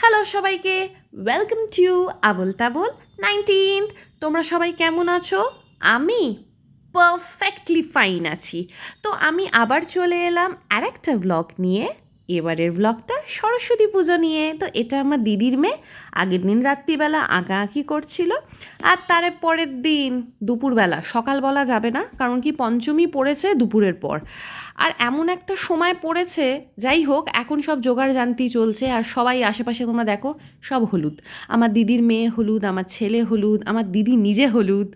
Hello সবাইকে। Welcome to Abol Tabol nineteen তোমরা সবাই কেমন আছো? আমি পারফেক্টলি ফাইন আছি। তো আমি আবার চলে এলাম আর একটা ব্লগ নিয়ে। এবারের ব্লগটা সরস্বতী পুজো নিয়ে। তো এটা আমার দিদির মেয়ে। আগের দিন রাত্রিবেলা আঁকাআঁকি করছিল। আর তার পরের দিন দুপুরবেলা, সকাল বলা যাবে না, কারণ কি পঞ্চমী পড়েছে দুপুরের পর। আর এমন একটা সময় পড়েছে, যাই হোক, এখন সব জোগাড় জানতি চলছে। আর সবাই আশেপাশে তোমরা দেখো, সব হলুদ। আমার দিদির মেয়ে হলুদ, আমার ছেলে হলুদ, আমার দিদি নিজে হলুদ।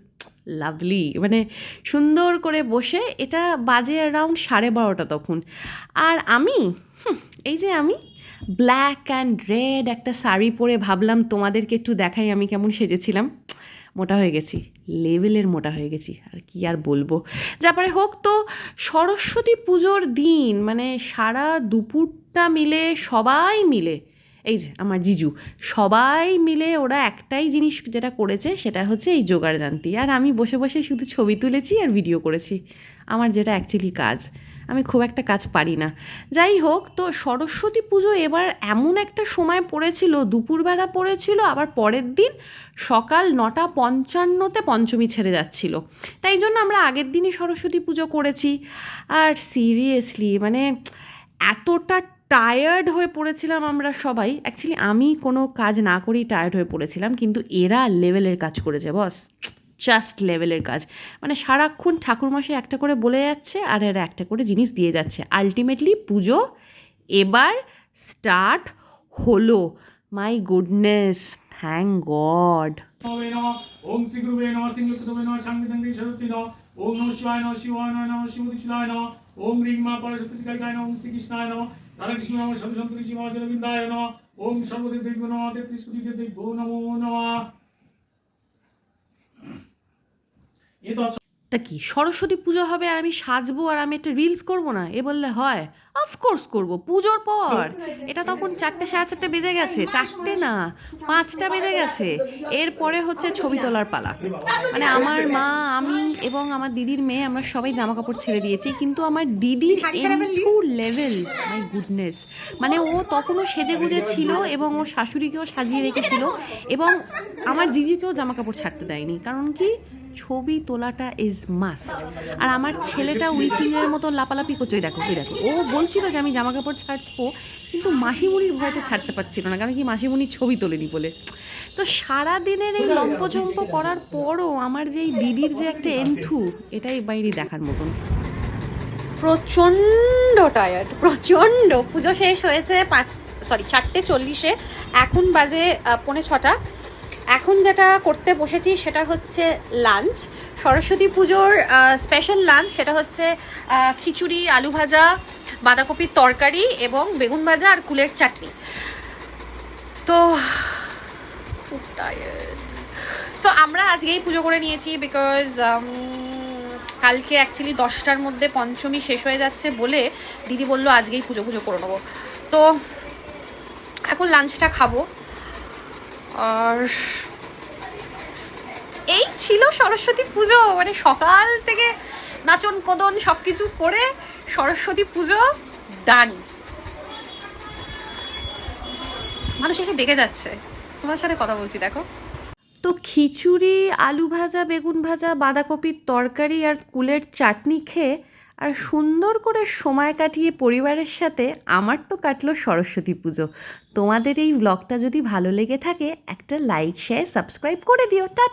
লাভলি মানে সুন্দর করে বসে, এটা বাজে অ্যারাউন্ড সাড়ে বারোটা তখন। আর আমি এই যে আমি ব্ল্যাক অ্যান্ড রেড একটা শাড়ি পরে ভাবলাম তোমাদেরকে একটু দেখাই আমি কেমন সেজেছিলাম। মোটা হয়ে গেছি লেভেলের মোটা হয়ে গেছি, আর কি আর বলব। যারপরে হোক তো, সরস্বতী পুজোর দিন মানে সারা দুপুরটা মিলে সবাই মিলে এই যে, আমার জিজু। সবাই মিলে ওরা একটাই জিনিস যেটা করেছে, সেটা হচ্ছে এই জোগাড় জানতি। আর আমি বসে বসে শুধু ছবি তুলেছি আর ভিডিও করেছি। আমার যেটা অ্যাকচুয়ালি কাজ। আমি খুব একটা কাজ পারি না। যাই হোক, তো সরস্বতী পুজো এবার এমন একটা সময় পড়েছিল, দুপুরবেলা পড়েছিল, আবার পরের দিন সকাল নটা পঞ্চান্নতে পঞ্চমী ছেড়ে যাচ্ছিল। তাই জন্য আমরা আগের দিনই সরস্বতী পুজো করেছি। আর সিরিয়াসলি মানে এতটা টায়ার্ড হয়ে পড়েছিলাম আমরা সবাই। অ্যাকচুয়ালি আমি কোনো কাজ না করেই টায়ার্ড হয়ে পড়েছিলাম, কিন্তু এরা লেভেলের কাজ করেছে বস জাস্ট লেভেলের কাজ। মানে সারাক্ষণ ঠাকুরমশাই একটা করে বলে যাচ্ছে আর এরা একটা করে জিনিস দিয়ে যাচ্ছে। আলটিমেটলি পুজো এবার স্টার্ট হলো। My goodness thank God Om Shri নমঃ সরস্বতী ওম শিবায় নমঃ শিবায় নমঃ নমঃ শিবতি শিলায় নমঃ, ওম রিং মা পরশক্তি ওম শ্রীকৃষ্ণায় নমঃ। রাধাকৃষ্ণ নমঃ সন্ত ঋষি মহাজলবিন্দায় নমঃ। ওম সর্বদেব দেব নম। তেত্রিশ কোটি দেব দেব নমঃ। এ তো তা কি সরস্বতী পুজো হবে আর আমি সাজবো আর আমি একটা রিলস করব না? এ বললে হয়। অফকোর্স করব, পুজোর পর। এটা তখন চারটে সাড়ে চারটে বেজে গেছে, চারটে না, পাঁচটা বেজে গেছে। এরপরে হচ্ছে ছবি তোলার পালা। মানে আমার মা, আমি এবং আমার দিদির মেয়ে, আমরা সবাই জামা কাপড় ছেড়ে দিয়েছি, কিন্তু আমার দিদির লেভেল মাই গুডনেস মানে ও তখনও সেজে গুজে ছিল এবং ওর শাশুড়িকেও সাজিয়ে রেখেছিল এবং আমার জিজিকেও জামা কাপড় ছাড়তে দেয়নি। কারণ কি? ছবি তোলাটা ইজ মাস্ট আর আমার ছেলেটা উইচিংয়ের মতো লাপালাপি করছে দেখো ওই দেখো। ও বলছিল যে আমি জামা কাপড় ছাড়বো কিন্তু মাসিমুনির ভয়তে ছাড়তে পারছিল না কারণ কি মাসিমুনি ছবি তোলেনি বলে। তো সারা দিনের এই লম্পচম্প করার পরও আমার যে এই দিদির যে একটা এন্থু এটাই বাইরে দেখার মতন। প্রচণ্ড টায়ার্ড প্রচণ্ড। পুজো শেষ হয়েছে পাঁচ সরি চারটে চল্লিশে। এখন বাজে পৌনে ছটা। এখন যেটা করতে বসেছি সেটা হচ্ছে লাঞ্চ। সরস্বতী পুজোর স্পেশাল লাঞ্চ সেটা হচ্ছে খিচুড়ি, আলু ভাজা, বাঁধাকপির তরকারি এবং বেগুন ভাজা আর কুলের চাটনি। তো, খুব টায়ার্ড সো আমরা আজকেই পুজো করে নিয়েছি বিকজ কালকে অ্যাকচুয়ালি দশটার মধ্যে পঞ্চমী শেষ হয়ে যাচ্ছে বলে দিদি বলল, আজকেই পুজো পুজো করে নেব। তো, এখন লাঞ্চটা খাব। আর এই ছিল সরস্বতী পুজো মানে সকাল থেকে নাচন, কদন সব কিছু করে সরস্বতী পুজো ডান মানুষ এসে দেখে যাচ্ছে। তোমার সাথে কথা বলছি, দেখো। তো খিচুড়ি, আলু ভাজা, বেগুন ভাজা, বাঁধাকপির তরকারি আর কুলের চাটনি খেয়ে আর সুন্দর করে সময় কাটিয়ে পরিবারের সাথে আমার তো কাটলো সরস্বতী পুজো। তোমাদের এই ব্লগটা যদি ভালো লেগে থাকে, একটা লাইক শেয়ার সাবস্ক্রাইব করে দিও। টা